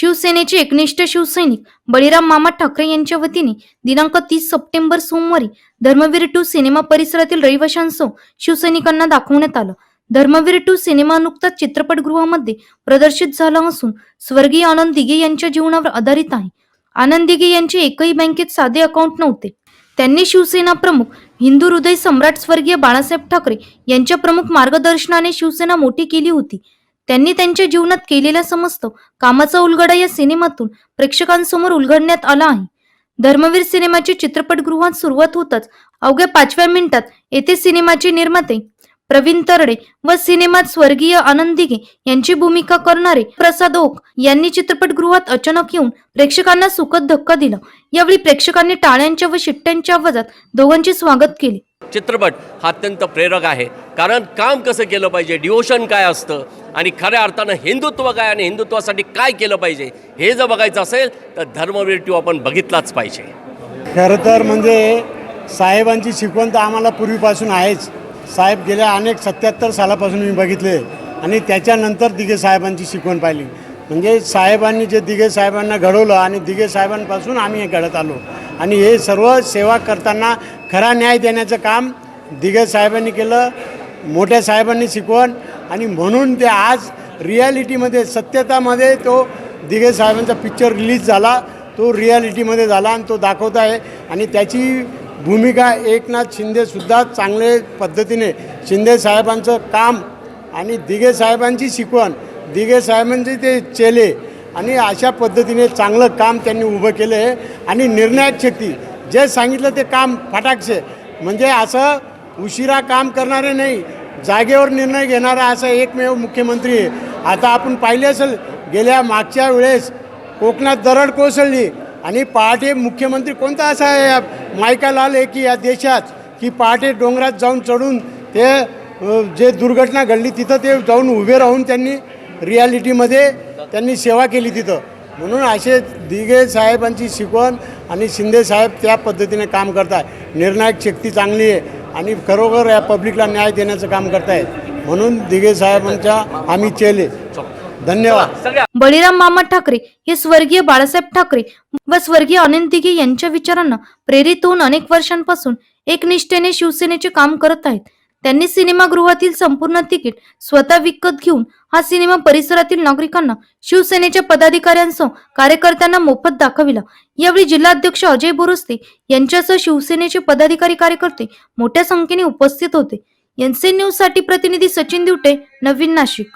शिवसेनेचे एकनिष्ठ शिवसैनिक बळीराम मामा ठाकरे यांच्या वतीने दिनांक तीस सप्टेंबर सोमवारी धर्मवीर टू सिनेमा परिसरातील रहिवाशांसह शिवसैनिकांना दाखवण्यात आलं. धर्मवीर टू सिनेमा नुकताच चित्रपटगृहामध्ये प्रदर्शित झाला असून स्वर्गीय आनंद दिघे यांच्या जीवनावर आधारित आहे. आनंद दिघे यांचे एकही बँकेत साधे अकाउंट नव्हते. त्यांनी शिवसेना प्रमुख हिंदू हृदय सम्राट स्वर्गीय बाळासाहेब ठाकरे यांच्या प्रमुख मार्गदर्शनाने शिवसेना मोठी केली होती. त्यांनी त्यांच्या जीवनात केलेल्या समस्त कामाचा उलगडा या सिनेमातून प्रेक्षकांसमोर उलगडण्यात आला आहे. धर्मवीर सिनेमाची चित्रपटगृहात सुरुवात होताच. अवघ्या पाचव्या मिनिटात येथे सिनेमाचे निर्माते प्रवीण तरडे व सिनेमात स्वर्गीय आनंद दिघे यांची भूमिका करणारे प्रसाद ओक यांनी चित्रपटगृहात अचानक येऊन प्रेक्षकांना सुखद धक्का दिला. यावेळी प्रेक्षकांनी टाळ्यांच्या व शिट्ट्यांच्या आवाजात दोघांचे स्वागत केले. चित्रपट हा अत्यंत प्रेरक आहे. कारण काम कसं केलं पाहिजे? डिवोशन काय असतं? आणि खऱ्या अर्थानं हिंदुत्व काय आणि हिंदुत्वासाठी काय केलं पाहिजे? हे जर बघायचं असेल तर धर्मविरट्यू आपण बघितलाच पाहिजे. खरं तर म्हणजे साहेबांची शिकवण तर आम्हाला पूर्वीपासून आहेच. साहेब गेल्या अनेक सत्याहत्तर सालापासून मी बघितले. आणि त्याच्यानंतर दिघे साहेबांची शिकवण पाहिली. म्हणजे साहेबांनी जे दिघे साहेबांना घडवलं आणि दिघे साहेबांपासून आम्ही हे घडत आलो. आणि हे सर्व सेवा करताना खरा न्याय देण्याचं काम दिघे साहेबांनी केलं मोठ्या साहेबांनी शिकवण आणि म्हणून ते आज रियालिटीमध्ये सत्यतामध्ये तो दिघे साहेबांचा पिक्चर रिलीज झाला. तो रियालिटीमध्ये झाला आणि तो दाखवत आहे. आणि त्याची भूमिका एकनाथ शिंदेसुद्धा चांगले पद्धतीने शिंदे साहेबांचं काम आणि दिघे साहेबांची शिकवण दिघे साहेबांचे ते चेले आणि अशा पद्धतीने चांगलं काम त्यांनी उभं केलं आहे. आणि निर्णायक शक्ती जे सांगितलं ते काम फटाकशे. म्हणजे असं उशिरा काम करणारे नाही जागेवर निर्णय घेणारा असा एकमेव मुख्यमंत्री आहे. आता आपण पाहिले असेल गेल्या मागच्या वेळेस कोकणात दरड कोसळली आणि पहाटे मुख्यमंत्री कोणता असा आहे या मायका लाल आहे की या देशात की पहाटे डोंगरात जाऊन चढून ते जे दुर्घटना घडली तिथं ते जाऊन उभे राहून त्यांनी रियालिटीमध्ये त्यांनी सेवा केली तिथं. म्हणून असे दिघे साहेबांची शिकवण आणि शिंदे साहेब त्या पद्धतीने काम करतात निर्णायक शक्ती चांगली आहे आणि खरोखर या पब्लिकला न्याय देण्याचं काम करतायत. म्हणून दिघे साहेबांच्या आम्ही चेले. धन्यवाद. सगळ्या बळीराम मामा ठाकरे हे स्वर्गीय बाळासाहेब ठाकरे व स्वर्गीय अनिल दिघे यांच्या विचारांना प्रेरित होऊन अनेक वर्षांपासून एकनिष्ठेने शिवसेनेचे काम करत आहेत. त्यांनी सिनेमागृहातील संपूर्ण तिकीट स्वतः विकत घेऊन हा सिनेमा परिसरातील नागरिकांना शिवसेनेच्या पदाधिकाऱ्यांसह कार्यकर्त्यांना मोफत दाखविला. यावेळी जिल्हाध्यक्ष अजय बोरस्ते यांच्यासह शिवसेनेचे पदाधिकारी कार्यकर्ते मोठ्या संख्येने उपस्थित होते. एनसी न्यूजसाठी प्रतिनिधी सचिन दिवटे नवीन नाशिक.